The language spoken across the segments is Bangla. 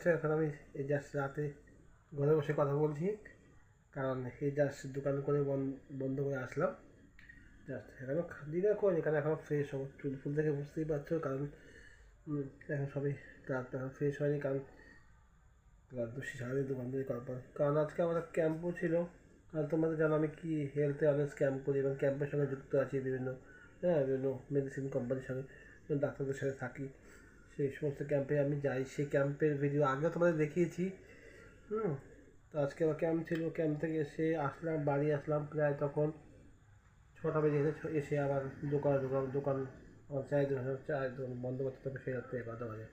পারছ এখন আমি এই জাস্ট রাতে ঘরে বসে কথা বলছি, কারণ এই জাস্ট দোকান করে বন- বন্ধ করে আসলাম। জাস্ট এখনও দিনে করিনি, কারণ এখন ফ্রেশ হব, চুল ফুল থেকে বুঝতেই পারছ, কারণ এখন সবই রাত, এখন ফ্রেশ হয়নি, কারণ রাত দশি সারাদিন দোকান থেকে করার কারণ আজকে আমাদের ক্যাম্পও ছিল কারণ তোমাদের জানো আমি কি হেলথে অ্যাওয়ারনেস ক্যাম্প করি, এবং ক্যাম্পের সঙ্গে যুক্ত আছি বিভিন্ন হ্যাঁ বিভিন্ন মেডিসিন কোম্পানির সঙ্গে, ডাক্তারদের সাথে থাকি। সেই সমস্ত ক্যাম্পে আমি যাই। সেই ক্যাম্পের ভিডিও আগে তোমাদের দেখিয়েছি। হুম? তো আজকে আমার ক্যাম্প ছিল। ক্যাম্প থেকে এসে আসলাম, বাড়ি আসলাম প্রায় তখন ছটা বেজে গেছে। এসে আবার দোকান দোকান দোকান, আমার চায়ের দোকান চায়ের দোকান বন্ধ করতে হবে, সেই রাত্রে এগারোটা বাজে।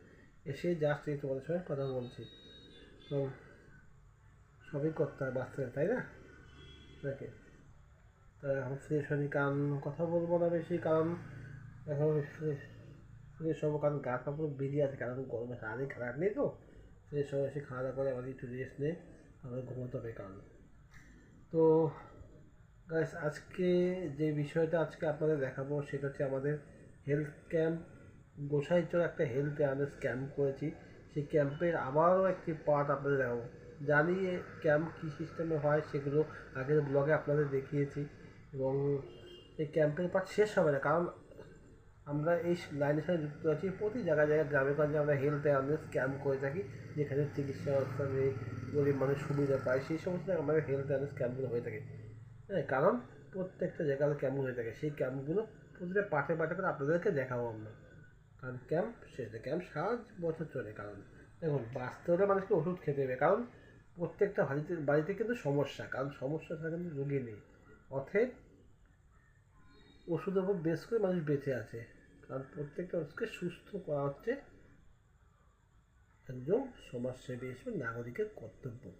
এসে জাস্ট এই তোমাদের সঙ্গে কথা বলছি। তো সবই করতে হয় বাচ্চাদের তাই না? নাকি? তাই এখন ফ্রেশ হয়নি কারণ কথা বলব না বেশি, কারণ এখন ফ্রেশ হব কারণ গা কাপড় বেরিয়ে আছে, কারণ গরমে সারাদিন খারাপ নেই তো। ফ্রেশ হয়ে এসে খাওয়া দাওয়া করে আবার একটু রেস্ট নেই তারপরে ঘুমোতে হবে কারণ তো গাইস আজকে যে বিষয়টা আজকে আপনাদের দেখাবো সেটা হচ্ছে আমাদের হেলথ ক্যাম্প গোসাইচর একটা হেলথ অ্যাওয়ারনেস ক্যাম্প করেছি। সেই ক্যাম্পের আবারও একটি পার্ট আপনাদের দেখাবো। জানি ক্যাম্প কী সিস্টেমে হয় সেগুলো আগের ব্লগে আপনাদের দেখিয়েছি। এবং এই ক্যাম্পের পার্ট শেষ হবে না, কারণ আমরা এই লাইনের সাথে যুক্ত আছি। প্রতি জায়গায় জায়গায় গ্রামে গঞ্জে আমরা হেলথ অ্যাওয়ারনেস ক্যাম্প করে থাকি, যেখানে চিকিৎসা ব্যবস্থা নেই, গরিব মানুষ সুবিধা পায়, সেই সমস্ত আমাদের হেলথ অ্যাওয়ারনেস ক্যাম্পগুলো হয়ে থাকে। হ্যাঁ কারণ প্রত্যেকটা জায়গায় ক্যাম্প হয়ে থাকে। সেই ক্যাম্পগুলো প্রতিটা পাঠে পাঠে করে আপনাদেরকে দেখাবো আমরা। কারণ ক্যাম্প শেষ ক্যাম্প সারা বছর চলে, কারণ দেখুন বাঁচতে হলে মানুষকে ওষুধ খেতে হবে, কারণ প্রত্যেকটা বাড়িতে বাড়িতে কিন্তু সমস্যা, কারণ সমস্যা ছাড়া কিন্তু রোগী নেই। অথব ওষুধের উপর বেশ করে মানুষ বেঁচে আছে। কারণ প্রত্যেকটা মানুষকে সুস্থ করা হচ্ছে একজন সমাজসেবী হিসেবে, নাগরিকের কর্তব্য।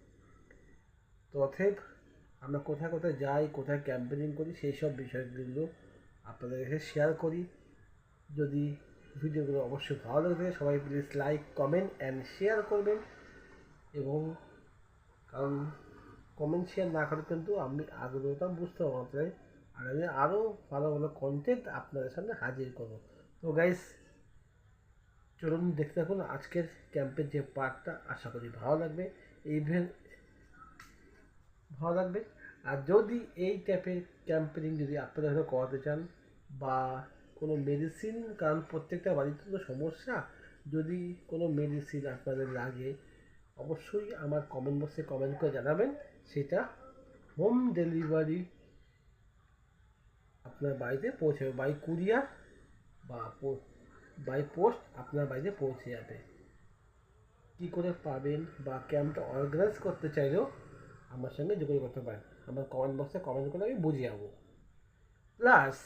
তো আমরা কোথায় কোথায় যাই, কোথায় ক্যাম্পেনিং করি, সেই সব বিষয়গুলো আপনাদের কাছে শেয়ার করি। যদি ভিডিওগুলো অবশ্যই ভালো লাগে, সবাই please like comment and share করবেন। এবং কারণ কমেন্ট শেয়ার না করে কিন্তু আমি আগ্রহটা বুঝতে পারব না। তাই আগামী আরও ভালো ভালো কন্টেন্ট আপনাদের সামনে হাজির করব। তো গাইস চলুন দেখতে থাকুন আজকের ক্যাম্পের যে পার্টটা আশা করি ভালো লাগবে। ইভেন্ট ভালো লাগবে। আর যদি এই টাইপের ক্যাম্পেনিং যদি হয়তো করাতে চান বা কোনো মেডিসিন কারণ প্রত্যেকটা বাড়িতে তো সমস্যা, যদি কোনো মেডিসিন আপনাদের লাগে, অবশ্যই আমার কমেন্ট বক্সে কমেন্ট করে জানাবেন। সেটা হোম ডেলিভারি আপনার বাড়িতে পৌঁছাবে। বাই কুরিয়ার বা বাই পোস্ট আপনার বাড়িতে পৌঁছে যাবে। কী করে পাবেন বা ক্যাম্পটা অর্গানাইজ করতে চাইলেও আমার সঙ্গে যোগাযোগ করতে পারেন। আমার কমেন্ট বক্সে কমেন্ট করে আমি বুঝিয়ে যাব প্লাস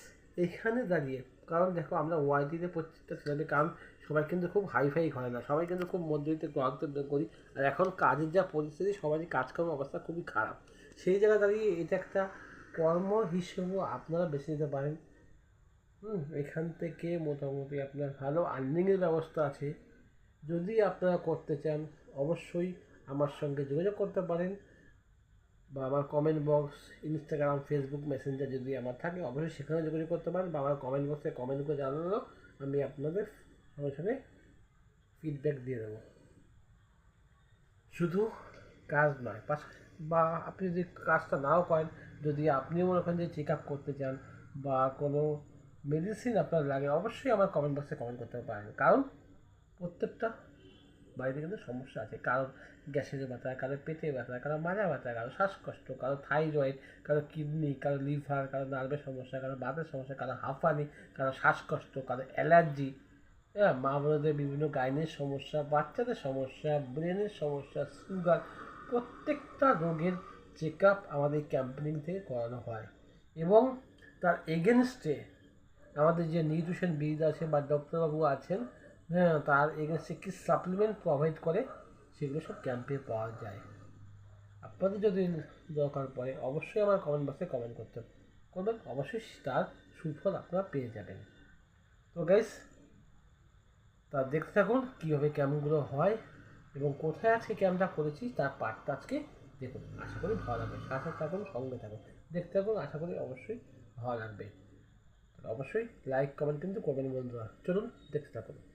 এখানে দাঁড়িয়ে, কারণ দেখো আমরা ওয়াইটিতে প্রত্যেকটা ছেলেদের কারণ সবাই কিন্তু খুব হাইফাই করে না, সবাই কিন্তু খুব মধ্যবিত্ত গন্তব্য করি। আর এখন কাজের যা পরিস্থিতি, সবারই কাজকর্ম অবস্থা খুবই খারাপ। সেই জায়গায় দাঁড়িয়ে এটা একটা কর্ম হিসেবেও আপনারা বেছে নিতে পারেন। হুম, এখান থেকে মোটামুটি আপনার ভালো আর্নিংয়ের ব্যবস্থা আছে। যদি আপনারা করতে চান, অবশ্যই আমার সঙ্গে যোগাযোগ করতে পারেন বা আমার comment box Instagram Facebook Messenger যদি আমার থাকে, অবশ্যই সেখানে যোগাযোগ করতে পারেন। বা আমার কমেন্ট বক্সে কমেন্ট করে জানালো আমি আপনাদের সঙ্গে সঙ্গে ফিডব্যাক দিয়ে দেবো। শুধু কাজ নয় বা আপনি যদি কাজটা নাও করেন, যদি আপনিও মনে করেন যে চেক আপ করতে চান বা কোনো মেডিসিন আপনার লাগে, অবশ্যই আমার কমেন্ট বক্সে কমেন্ট করতে পারেন। কারণ প্রত্যেকটা বাড়িতে কিন্তু সমস্যা আছে। কারও গ্যাসের ব্যথা, কারও পেটে ব্যথা, কারও মাজা ব্যথা, কারও শ্বাসকষ্ট, কারও থাইরয়েড কারও কিডনি কারও লিভার কারও নার্ভের সমস্যা, কারও বাতের সমস্যা, কারও হাঁফানি কারও শ্বাসকষ্ট, কারও অ্যালার্জি হ্যাঁ মা বোনদের বিভিন্ন গাইনের সমস্যা, বাচ্চাদের সমস্যা, ব্রেনের সমস্যা, সুগার, প্রত্যেকটা রোগের চেক আপ আমাদের ক্যাম্পেনিং থেকে করানো হয়। এবং তার এগেনস্টে আমাদের যে নিউট্রিশন বিদ আছে বা ডক্টরবাবু আছেন হ্যাঁ তার এগেনস্টে কি সাপ্লিমেন্ট প্রোভাইড করে? সেগুলো সব ক্যাম্পে পাওয়া যায়। আপনাদের যদি দরকার পড়ে, অবশ্যই আমার কমেন্ট বক্সে কমেন্ট করতে করবেন। অবশ্যই তার সুফল আপনারা পেয়ে যাবেন। তো গাইস তা দেখতে থাকুন কীভাবে ক্যাম্পগুলো হয় এবং কোথায় আজকে ক্যাম্পটা করেছি, তার পার্টটা আজকে দেখুন। আশা করি ভালো লাগবে। সাথে থাকুন, সঙ্গে থাকুন। দেখতে থাকুন, আশা করি অবশ্যই ভালো লাগবে। অবশ্যই লাইক কমেন্ট কিন্তু করবেন বন্ধুরা। চলুন দেখতে থাকুন।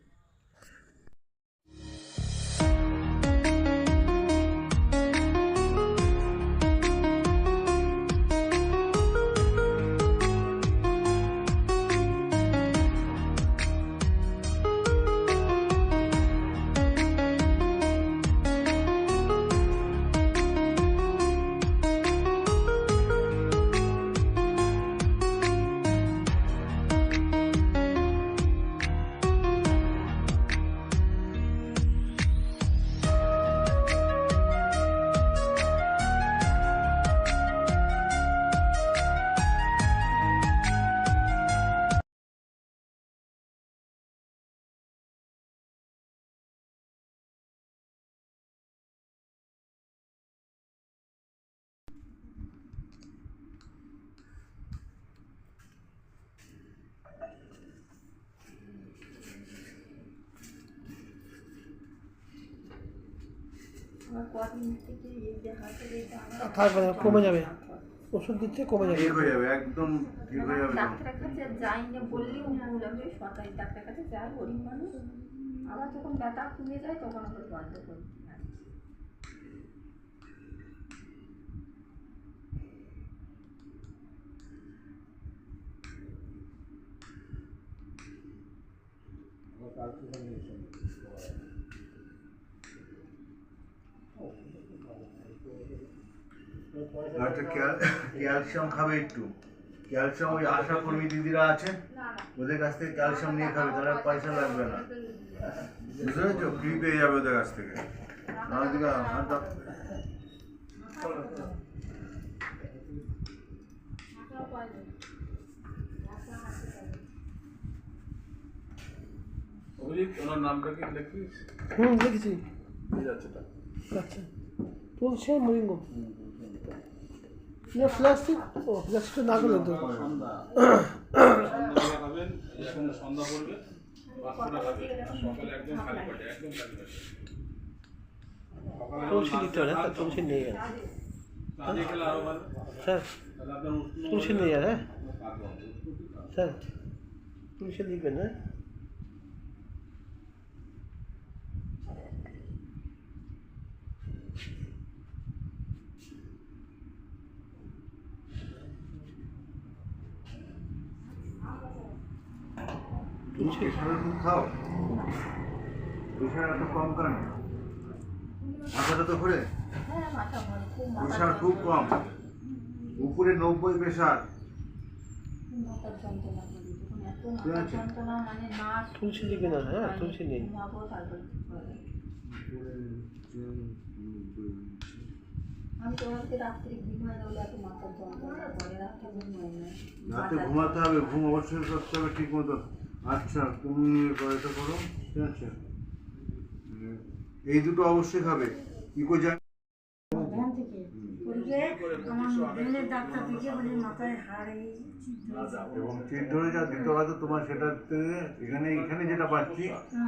থাকবে না কমে যাবে। ওষুধ দিচ্ছে কমে যাবে। ঠিক হয়ে যাবে একদম ঠিক হয়ে যাবে। ডাক্তারের কাছে যাই না বললেও বললাম হবে। সরকারি ডাক্তারের কাছে যাই গরিব মানুষ। আবার যখন ব্যথা কমে যায় তখন আমরা বন্ধ করি। একটা ক্যালসিয়াম খাবে একটু। ক্যালসিয়াম ওই আশা কর্মী দিদিরা আছে ওদের কাছ থেকে ক্যালসিয়াম নিয়ে খাবে তাহলে পয়সা লাগবে না। বুঝতে পেরেছ? ফ্রি পেয়ে যাবে ওদের কাছ থেকে। অভিজিৎ ওনার নামটা কি লিখিস হুম দেখেছি ঠিক আছে তা আচ্ছা। তুলছে মরিঙ্গ না প্লাস্টিক ও প্লাস্টিক না করলে তো এখানে হ্যাঁ তুলসী নিয়ে স্যার, তুলসী নিয়ে হ্যাঁ? স্যার, তুলসী লিখবেন হ্যাঁ খাও। প্রেশার এত কম কেন মাথাটা তো ঘুরে। খুব প্রেশার খুব কম। উপরে নব্বই প্রেশার। তুলসী না হ্যাঁ তুলসী নিন ঘুমাবো তারপর ঠিক হবে। আমি তোমাকে রাত্রে ঘুমাই হলে এত মাথার যন্ত্রণা। করে রাত্রে ঘুমাই না। রাতে ঘুমাতে হবে ঘুম অবশ্যই করতে হবে ঠিক মতো। আচ্ছা তুমি এটা করো ঠিক আছে? এই দুটো অবশ্যই খাবে। ইকো ধরেছে। এবং চিট ধরে যা দিতে হবে তোমার সেটাতে এখানে এখানে যেটা পাচ্ছি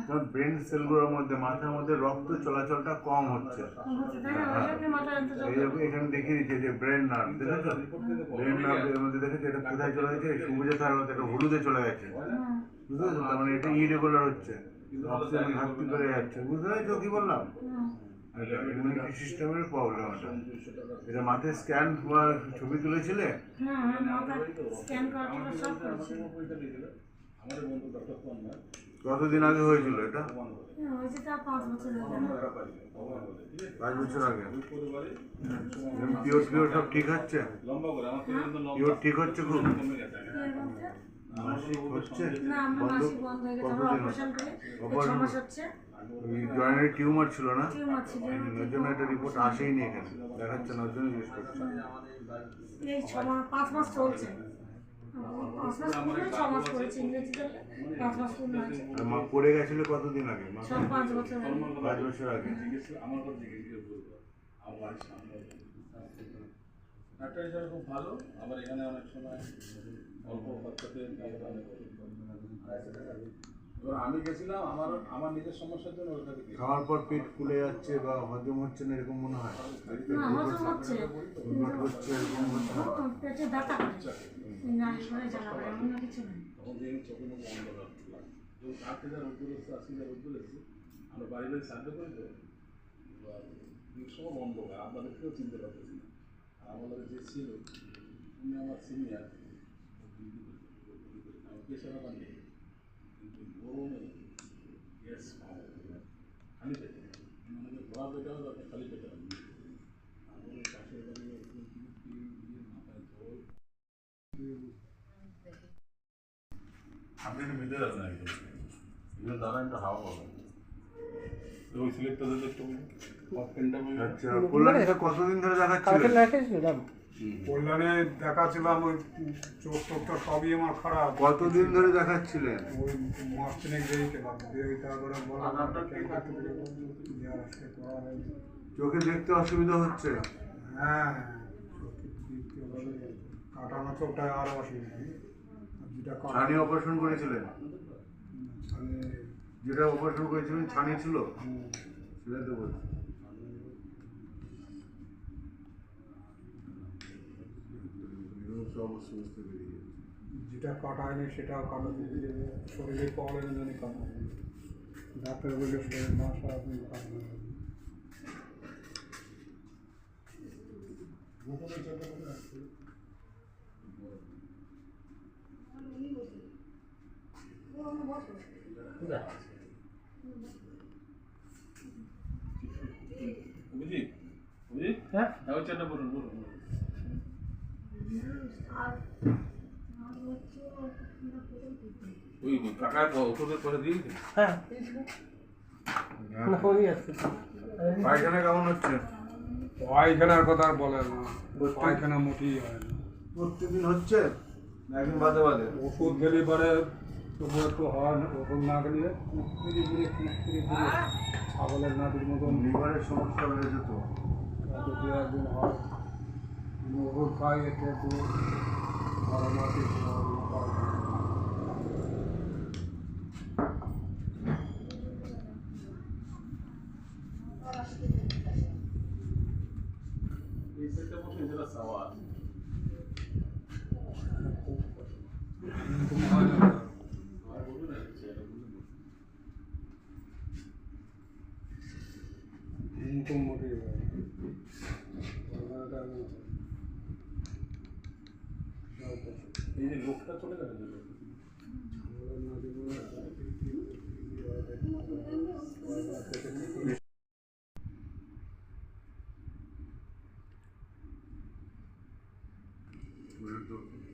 তোমার ব্রেন সেলগুলোর মধ্যে মাথার মধ্যে রক্ত চলাচলটা কম হচ্ছে। এখানে দেখিয়ে দিচ্ছে যে ব্রেন নার্ভ দেখেছ? ব্রেন নার্ভ এর মধ্যে দেখেছ এটা কোথায় চলে গেছে? সবুজে থাকার এটা হলুদে চলে গেছে। হুম। বুঝতে পেরেছ তার মানে এটা ইরেগুলার হচ্ছে। অক্সিজেন ঘাটতি করে যাচ্ছে। বুঝতে পেরেছ কি বললাম? ইমিউনিটি সিস্টেমের প্রবলেম এটা। এটা মাথায় স্ক্যান ছবি তুলেছিলে? হ্যাঁ, হ্যাঁ, কতদিন আগে হয়েছিল এটা? হ্যাঁ, পাঁচ বছর হয়ে আগে। পিওর পিওর সব ঠিক হচ্ছে লম্বা করে আমার থেকে কিন্তু লম্বা। পিওর ঠিক হচ্ছে খুব? জয়েন্টের টিউমার ছিল না? জন্য একটা রিপোর্ট আসেই নি এখানে। দেখাচ্ছে না ওই জন্য জিজ্ঞেস করছে। এই ছ মাস, পাঁচ মাস চলছে। মা পড়ে গেছিল কতদিন আগে? পাঁচ বছর পাঁচ বছর আগে। ডাক্তার হিসাবে খুব ভালো আবার এখানে অনেক সময় অল্প খরচাতে এবার আমি গেছিলাম আমার আমার নিজের সমস্যার জন্য খাওয়ার পর পেট ফুলে যাচ্ছে বা হজম হচ্ছে না এরকম মনে হয়? হচ্ছে এরকম হচ্ছে। পেটে ব্যথা করে এই নারী জ্বালা করে অন্য কিছু নেই তখন দিয়ে আমি চোখের মুখে অন্ধকার লাগল। এবং ষাট হাজার রোদ্দুর এসছে আশি হাজার রোদ্দুর এসছে আমরা বাড়ি বাড়ি সাহায্য করি। তো এবার অনেক সময় আপনাদেরকেও চিনতে পারতেছি আর আমাদের যে ছিল উনি আমার সিনিয়র আমার পেশা ব্যাপার নেই কিন্তু গরমে গ্যাস খালি পেটে। মানে ভরা পেটে হবে তাতে খালি পেটে হবে। আমাদের পাশের বাড়ি একজন মাথায় জল আপনি একটু ভিতরে যাবেন একদম এগুলো দাঁড়ান একটু হাওয়া পাবেন ওই সিলেক্টটা একটু আচ্ছা কল্যাণীটা কতদিন ধরে কালকে দেখাচ্ছিল কল্যাণে দেখাচ্ছিলাম ওই চোখ টোকটা সবই আমার খারাপ। কতদিন ধরে দেখাচ্ছিলেন? ওই মাস তিনেক দিয়েছিলাম তারপরে। চোখে দেখতে অসুবিধা হচ্ছে? হ্যাঁ চোখে দেখতে হবে। কাটানো চোখটায় আর অসুবিধা নেই। আর যেটা ছানি অপারেশন করেছিলেন? ছানি যেটা অপারেশন করেছিলেন ছানি ছিল? সেটা তো বলছি। অবশ্যই বুঝতে বেরিয়ে যাচ্ছে যেটা কাটায়নি সেটাও কাটাতে দিয়ে শরীরে প্রবলেমের জন্য কাটায় ডাক্তার বললে শরীর না কাটানো বুঝি বুঝি হ্যাঁ? হ্যাঁ বলুন বলুন। ওই ওষুধের হ্যাঁ। না। পায়খানা কেমন হচ্ছে? পায়খানার কথা আর বলে না। পায়খানা মোটেই হয় না। প্রত্যেকদিন হচ্ছে? একদিন বাদে বাদে। ওষুধ খেলে পরে তবু একটু হয় ওষুধ না খেলে ছাগলের মতন লিভারের সমস্যা হয়েছে তো। হয়তো দু একদিন হয় কিন্তু ওষুধ খাই একটু একটু ভালো মাটি এই সেটটা বলছেন যেটা descubierto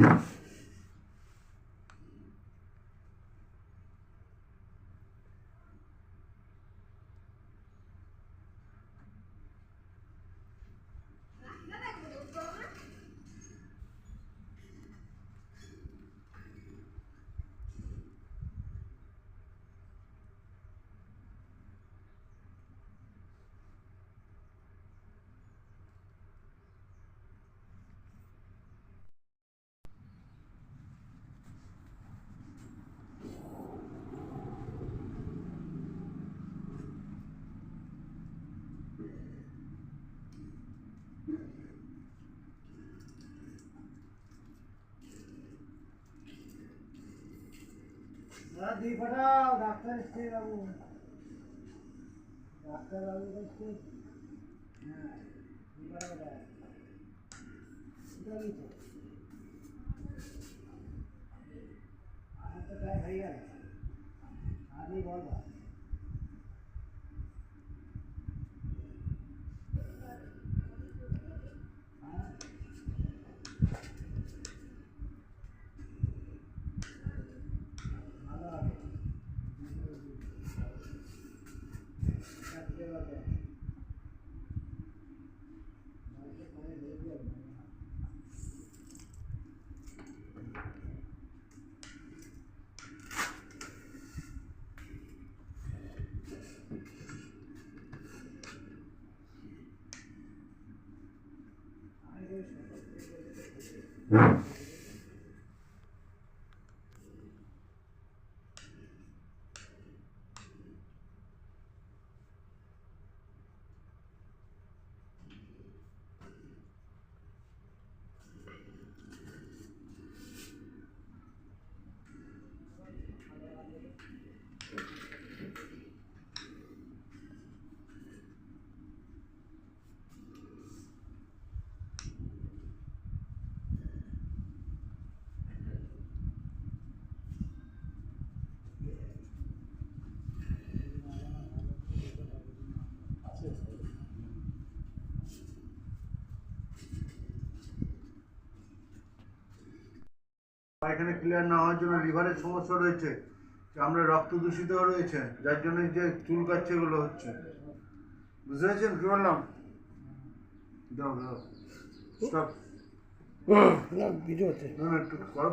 Yeah. দুই পাঠাও ডাক্তার এসছে বাবু। ডাক্তার বাবু এসছে। হ্যাঁ হয়ে গেল। আপনি বলবা Mm-hmm. পায়খানা ক্লিয়ার না হওয়ার জন্য লিভারের সমস্যা রয়েছে আমরা রক্ত দূষিত রয়েছে যার জন্য যে চুল কাচ্ছে এগুলো হচ্ছে। বুঝতে পেরেছেন কী বললাম? দাও দাও না একটু করো